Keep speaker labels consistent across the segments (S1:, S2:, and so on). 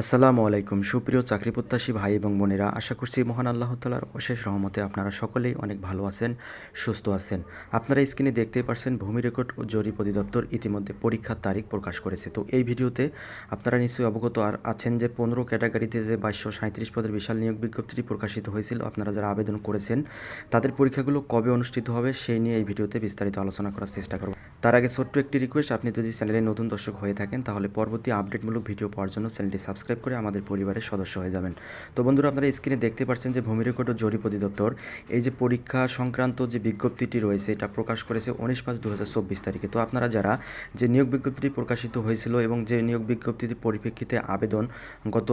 S1: আসসালামু আলাইকুম। সুপ্রিয় চাকরি প্রত্যাশী ভাই এবং বোনেরা, আশা করছি মহান আল্লাহ তালার অশেষ রহমতে আপনারা সকলেই অনেক ভালো আছেন, সুস্থ আছেন। আপনারা স্ক্রিনে দেখতেই পারছেন, ভূমি রেকর্ড ও জরিপ অধিদপ্তর ইতিমধ্যে পরীক্ষার তারিখ প্রকাশ করেছে। তো এই ভিডিওতে আপনারা নিশ্চয়ই অবগত আর আছেন যে পনেরো ক্যাটাগরিতে যে বাইশশো সাঁত্রিশ পদের বিশাল নিয়োগ বিজ্ঞপ্তিটি প্রকাশিত হয়েছিল, আপনারা যারা আবেদন করেছেন, তাদের পরীক্ষাগুলো কবে অনুষ্ঠিত হবে সেই নিয়ে এই ভিডিওতে বিস্তারিত আলোচনা করার চেষ্টা করব। তার আগে ছোট্ট একটি রিকোয়েস্ট আপনি যদি চ্যানেলে নতুন দর্শক হয়ে থাকেন, তাহলে পরবর্তী আপডেটমূলক ভিডিও পাওয়ার জন্য চ্যানেলটি সাবস্ক্রাইব করে আমাদের পরিবারের সদস্য হয়ে যাবেন। তো বন্ধুরা, আপনারা স্ক্রিনে দেখতে পাচ্ছেন যে ভূমি রেকর্ড ও জরিপ অধিদপ্তর এই যে পরীক্ষা সংক্রান্ত যে বিজ্ঞপ্তিটি রয়েছে, এটা প্রকাশ করেছে উনিশ পাঁচ দু তারিখে। তো আপনারা যারা যে নিয়োগ বিজ্ঞপ্তিটি প্রকাশিত হয়েছিল এবং যে নিয়োগ বিজ্ঞপ্তিটির পরিপ্রেক্ষিতে আবেদন গত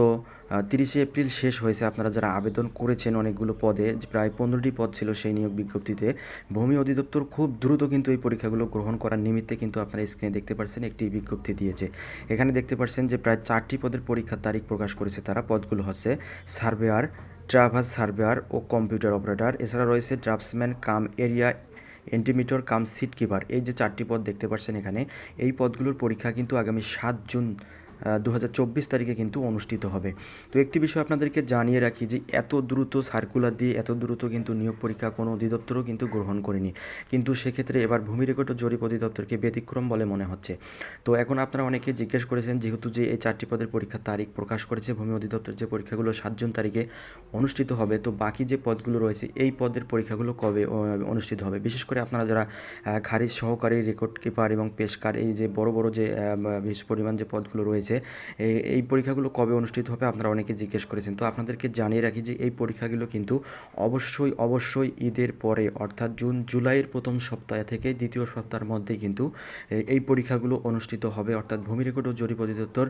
S1: তিরিশে এপ্রিল শেষ হয়েছে, আপনারা যারা আবেদন করেছেন অনেকগুলো পদে প্রায় পনেরোটি পদ ছিল সেই নিয়োগ বিজ্ঞপ্তিতে, ভূমি অধিদপ্তর খুব দ্রুত কিন্তু এই পরীক্ষাগুলো গ্রহণ করার নিমিত্তে কিন্তু আপনারা স্ক্রিনে দেখতে পাচ্ছেন একটি বিজ্ঞপ্তি দিয়েছে। এখানে দেখতে পাচ্ছেন যে প্রায় চারটি পদের পরীক্ষার তারিখ প্রকাশ করেছে তারা, পদগুলো হচ্ছে সার্ভেয়ার ট্রাভার সার্ভেয়ার ও কম্পিউটার অপারেটর। এছাড়া রয়েছে ড্রাফটসম্যান, কাম এরিয়া, এন্টিমিটার, কাম সিট কিপার এই যে চারটি পদ দেখতে পাচ্ছেন এখানে, এই পদগুলোর পরীক্ষা কিন্তু আগামী সাত জুন দু হাজার চব্বিশ তারিখে কিন্তু অনুষ্ঠিত হবে। তো একটি বিষয় আপনাদেরকে জানিয়ে রাখি যে, এত দ্রুত সার্কুলার দিয়ে এত দ্রুত কিন্তু নিয়োগ পরীক্ষা কোনো অধিদপ্তরও কিন্তু গ্রহণ করেনি। কিন্তু সেক্ষেত্রে এবার ভূমি রেকর্ড ও জরিপ অধিদপ্তরকে ব্যতিক্রম বলে মনে হচ্ছে। তো এখন আপনারা অনেকে জিজ্ঞেস করেছেন, যেহেতু যে এই চারটি পদের পরীক্ষার তারিখ প্রকাশ করেছে, ভূমি অধিদপ্তর যে পরীক্ষাগুলো সাত জুন তারিখে অনুষ্ঠিত হবে, তো বাকি যে পদগুলো রয়েছে, এই পদের পরীক্ষাগুলো কবে অনুষ্ঠিত হবে? বিশেষ করে আপনারা যারা খারিজ সহকারী রেকর্ড কিপার এবং পেশকার এই যে বড় বড় যে বেশ পরিমাণ যে পদগুলো রয়েছে এই এই পরীক্ষাগুলো কবে অনুষ্ঠিত হবে আপনারা অনেকে জিজ্ঞেস করেছেন। তো আপনাদেরকে জানিয়ে রাখি যে, এই পরীক্ষাগুলো কিন্তু অবশ্যই অবশ্যই ঈদের পরে, অর্থাৎ জুন, জুলাইয়ের প্রথম সপ্তাহ থেকে দ্বিতীয় সপ্তাহের মধ্যে কিন্তু এই পরীক্ষাগুলো অনুষ্ঠিত হবে। অর্থাৎ ভূমি রেকর্ড ও জরিপ অধিদপ্তর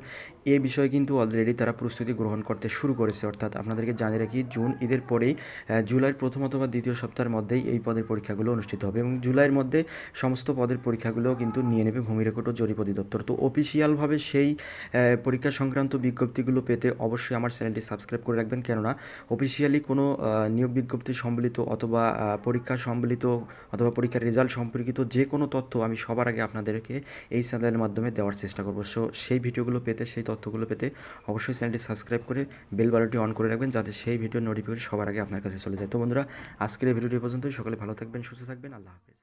S1: এ বিষয়ে কিন্তু অলরেডি তারা প্রস্তুতি গ্রহণ করতে শুরু করেছে। অর্থাৎ আপনাদেরকে জানিয়ে রাখি, জুন, ঈদের পরেই জুলাইয়ের প্রথম অথবা দ্বিতীয় সপ্তাহের মধ্যেই এই পদের পরীক্ষাগুলো অনুষ্ঠিত হবে এবং জুলাইয়ের মধ্যে সমস্ত পদের পরীক্ষাগুলো কিন্তু নিয়ে নেবে ভূমি রেকর্ড ও জরিপ অধিদপ্তর। তো অফিসিয়ালভাবে সেই পরীক্ষা সংক্রান্ত বিজ্ঞপ্তিগুলো পেতে অবশ্যই আমার চ্যানেলটি সাবস্ক্রাইব করে রাখবেন। কেননা অফিসিয়ালি কোনো নিয়োগ বিজ্ঞপ্তি সম্বলিত অথবা পরীক্ষা সম্বলিত অথবা পরীক্ষার রেজাল্ট সম্পর্কিত যে কোনো তথ্য আমি সবার আগে আপনাদেরকে এই চ্যানেলের মাধ্যমে দেওয়ার চেষ্টা করব। সো সেই ভিডিওগুলো পেতে, সেই তথ্যগুলো পেতে অবশ্যই চ্যানেলটি সাবস্ক্রাইব করে বেল বাটনটি অন করে রাখবেন যাতে সেই ভিডিওর নোটিফিকেশন সবার আগে আপনার কাছে চলে যায়। তো বন্ধুরা, আজকের এই ভিডিওটি এ পর্যন্তই। সকলে ভালো থাকবেন, সুস্থ থাকবেন। আল্লাহ হাফেজ।